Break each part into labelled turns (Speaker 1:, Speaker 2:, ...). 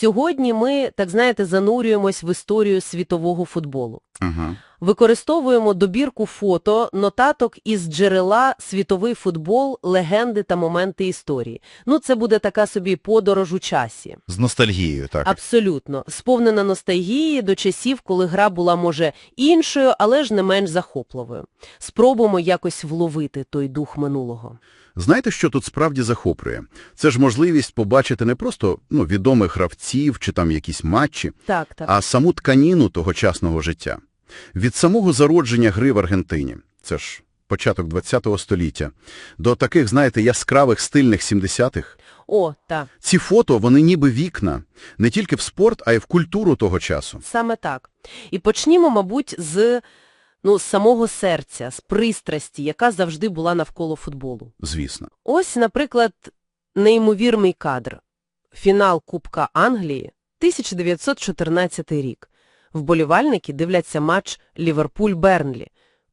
Speaker 1: Сьогодні ми, так знаєте, занурюємось в історію світового футболу.
Speaker 2: Ага.
Speaker 1: Використовуємо добірку фото, нотаток із джерела «Світовий футбол, легенди та моменти історії». Ну, це буде така собі подорож у часі.
Speaker 2: З ностальгією, так.
Speaker 1: Абсолютно. Сповнена ностальгії до часів, коли гра була, може, іншою, але ж не менш захопливою. Спробуємо якось вловити той дух минулого.
Speaker 2: Знаєте, що тут справді захоплює? Це ж можливість побачити не просто ну, відомих гравців чи там якісь матчі,
Speaker 1: Так, так.
Speaker 2: а саму тканіну тогочасного життя. Від самого зародження гри в Аргентині, це ж початок ХХ століття, до таких, знаєте, яскравих стильних 70-х,
Speaker 1: О, так.
Speaker 2: ці фото, вони ніби вікна, не тільки в спорт, а й в культуру того часу.
Speaker 1: Саме так. І почнімо, мабуть, з, ну, з самого серця, з пристрасті, яка завжди була навколо футболу.
Speaker 2: Звісно.
Speaker 1: Ось, наприклад, неймовірний кадр. Фінал Кубка Англії, 1914 рік. Вболівальники дивляться матч Ліверпуль-Бернлі.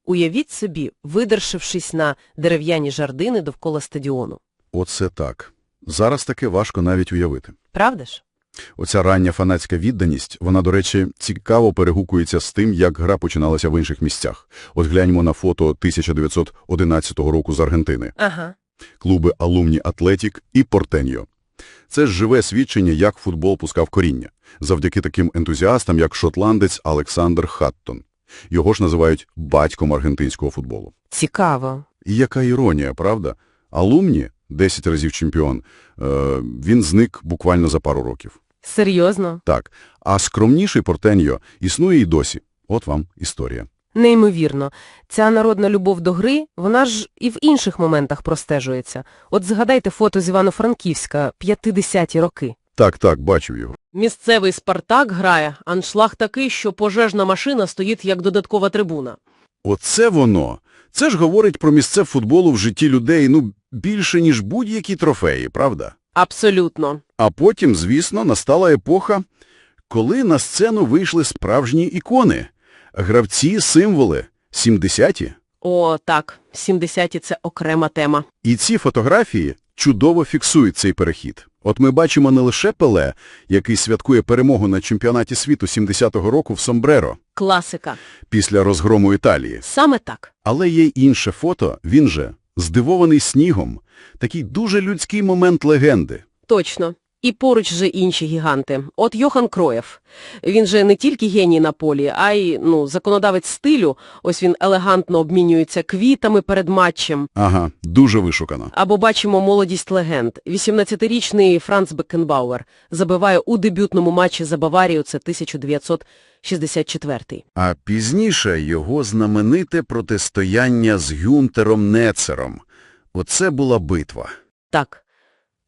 Speaker 1: Уявіть собі, видершившись на дерев'яні жардини довкола стадіону.
Speaker 2: Оце так. Зараз таке важко навіть уявити.
Speaker 1: Правда ж?
Speaker 2: Оця рання фанатська відданість, вона, до речі, цікаво перегукується з тим, як гра починалася в інших місцях. От гляньмо на фото 1911 року з Аргентини.
Speaker 1: Ага.
Speaker 2: Клуби Алумні Атлетік і Портеньо. Це ж живе свідчення, як футбол пускав коріння. Завдяки таким ентузіастам, як шотландець Олександр Хаттон. Його ж називають батьком аргентинського футболу.
Speaker 1: Цікаво.
Speaker 2: І яка іронія, правда? Алумні, 10 разів чемпіон, е, він зник буквально за пару років.
Speaker 1: Серйозно?
Speaker 2: Так, а скромніший Портеньо існує і досі. От вам історія.
Speaker 1: Неймовірно. Ця народна любов до гри, вона ж і в інших моментах простежується. От згадайте фото з Івано-Франківська, 50-ті роки.
Speaker 2: Так, так, бачив його.
Speaker 1: Місцевий «Спартак» грає, аншлаг такий, що пожежна машина стоїть як додаткова трибуна.
Speaker 2: Оце воно. Це ж говорить про місце футболу в житті людей, ну, більше, ніж будь-які трофеї, правда?
Speaker 1: Абсолютно.
Speaker 2: А потім, звісно, настала епоха, коли на сцену вийшли справжні ікони. Гравці, символи, 70-ті.
Speaker 1: О, так, 70-ті – це окрема тема.
Speaker 2: І ці фотографії чудово фіксують цей перехід. От ми бачимо не лише Пеле, який святкує перемогу на чемпіонаті світу 70-го року в Сомбреро
Speaker 1: Класика.
Speaker 2: після розгрому Італії.
Speaker 1: Саме так.
Speaker 2: Але є й інше фото, він же, здивований снігом. Такий дуже людський момент легенди.
Speaker 1: Точно. І поруч же інші гіганти. От Йохан Кроєв. Він же не тільки геній на полі, а й, ну, законодавець стилю. Ось він елегантно обмінюється квітами перед матчем.
Speaker 2: Ага, дуже вишукано.
Speaker 1: Або бачимо молодість легенд. 18-річний Франц Беккенбауер забиває у дебютному матчі за Баварію, це 1964
Speaker 2: А пізніше його знамените протистояння з Гюнтером Нецером. Оце була битва.
Speaker 1: Так,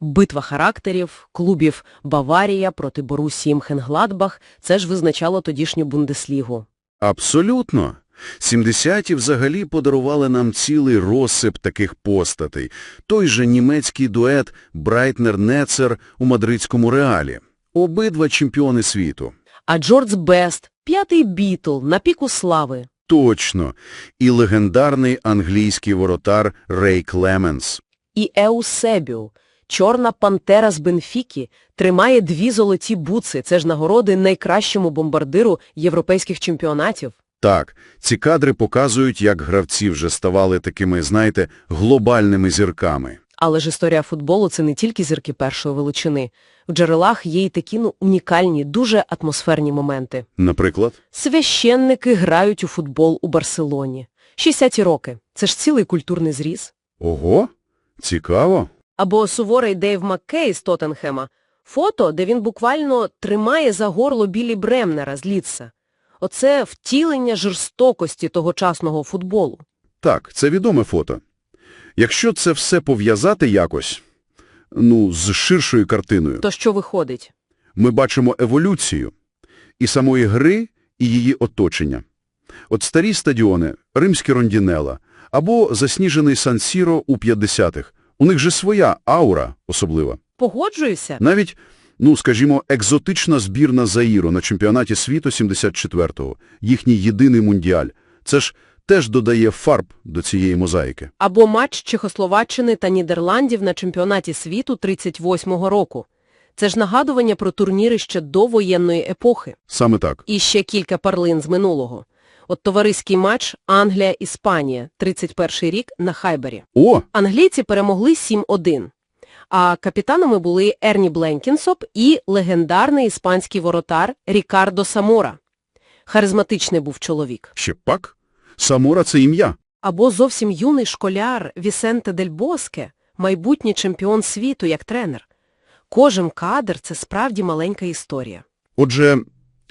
Speaker 1: битва характерів, клубів Баварія проти Борусії Мхенгладбах – це ж визначало тодішню Бундеслігу.
Speaker 2: Абсолютно. 70-ті взагалі подарували нам цілий розсип таких постатей. Той же німецький дует Брайтнер-Нецер у мадридському Реалі. Обидва чемпіони світу.
Speaker 1: А Джордж Бест – п'ятий Бітл на піку слави.
Speaker 2: Точно. І легендарний англійський воротар Рей Клеменс.
Speaker 1: І Еусебіо – чорна пантера з Бенфіки, тримає дві золоті буци. Це ж нагороди найкращому бомбардиру європейських чемпіонатів.
Speaker 2: Так, ці кадри показують, як гравці вже ставали такими, знаєте, глобальними зірками.
Speaker 1: Але ж історія футболу – це не тільки зірки першої величини. В джерелах є й такі ну, унікальні, дуже атмосферні моменти.
Speaker 2: Наприклад?
Speaker 1: Священники грають у футбол у Барселоні. 60-ті роки. Це ж цілий культурний зріз.
Speaker 2: Ого, цікаво.
Speaker 1: Або суворий Дейв Маккей з Тоттенхема. Фото, де він буквально тримає за горло Білі Бремнера з Літса. Оце втілення жорстокості тогочасного футболу.
Speaker 2: Так, це відоме фото. Якщо це все пов'язати якось, ну, з ширшою картиною,
Speaker 1: То що виходить?
Speaker 2: ми бачимо еволюцію і самої гри, і її оточення. От старі стадіони, римські рондінела, або засніжений Сан-Сіро у 50-х. У них же своя аура особлива.
Speaker 1: Погоджуюся.
Speaker 2: Навіть, ну, скажімо, екзотична збірна Заїру на чемпіонаті світу 74-го, їхній єдиний мундіаль. Це ж теж додає фарб до цієї мозаїки.
Speaker 1: Або матч Чехословаччини та Нідерландів на чемпіонаті світу 38-го року. Це ж нагадування про турніри ще до воєнної епохи.
Speaker 2: Саме так.
Speaker 1: І ще кілька парлин з минулого. От товариський матч Англія-Іспанія, 31-й рік на Хайбері.
Speaker 2: О,
Speaker 1: Англійці перемогли 7-1. А капітанами були Ерні Бленкінсоп і легендарний іспанський воротар Рікардо Самора. Харизматичний був чоловік.
Speaker 2: ще пак. Самора – це ім'я.
Speaker 1: Або зовсім юний школяр Вісенте Дель Боске, майбутній чемпіон світу як тренер. Кожен кадр – це справді маленька історія.
Speaker 2: Отже,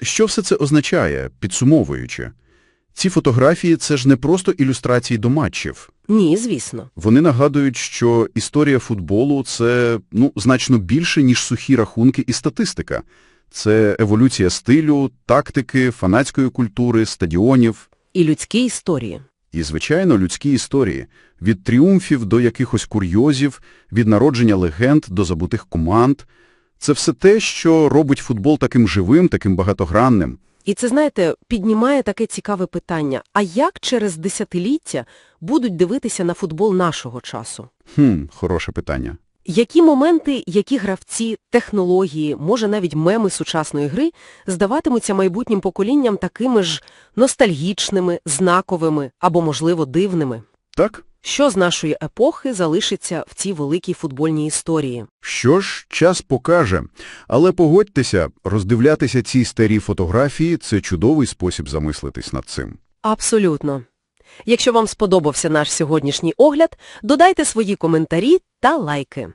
Speaker 2: що все це означає, підсумовуючи? Ці фотографії – це ж не просто ілюстрації до матчів.
Speaker 1: Ні, звісно.
Speaker 2: Вони нагадують, що історія футболу – це ну, значно більше, ніж сухі рахунки і статистика. Це еволюція стилю, тактики, фанатської культури, стадіонів
Speaker 1: І людські історії.
Speaker 2: і, звичайно, людські історії. Від тріумфів до якихось курйозів, від народження легенд до забутих команд. Це все те, що робить футбол таким живим, таким багатогранним.
Speaker 1: І це, знаєте, піднімає таке цікаве питання. А як через десятиліття будуть дивитися на футбол нашого часу?
Speaker 2: Хм, хороше питання.
Speaker 1: Які моменти, які гравці, технології, може навіть меми сучасної гри здаватимуться майбутнім поколінням такими ж ностальгічними, знаковими або, можливо, дивними?
Speaker 2: Так?
Speaker 1: Що з нашої епохи залишиться в цій великій футбольній історії?
Speaker 2: Що ж, час покаже. Але погодьтеся, роздивлятися ці старі фотографії – це чудовий спосіб замислитись над цим.
Speaker 1: Абсолютно. Якщо вам сподобався наш сьогоднішній огляд, додайте свої коментарі та лайки.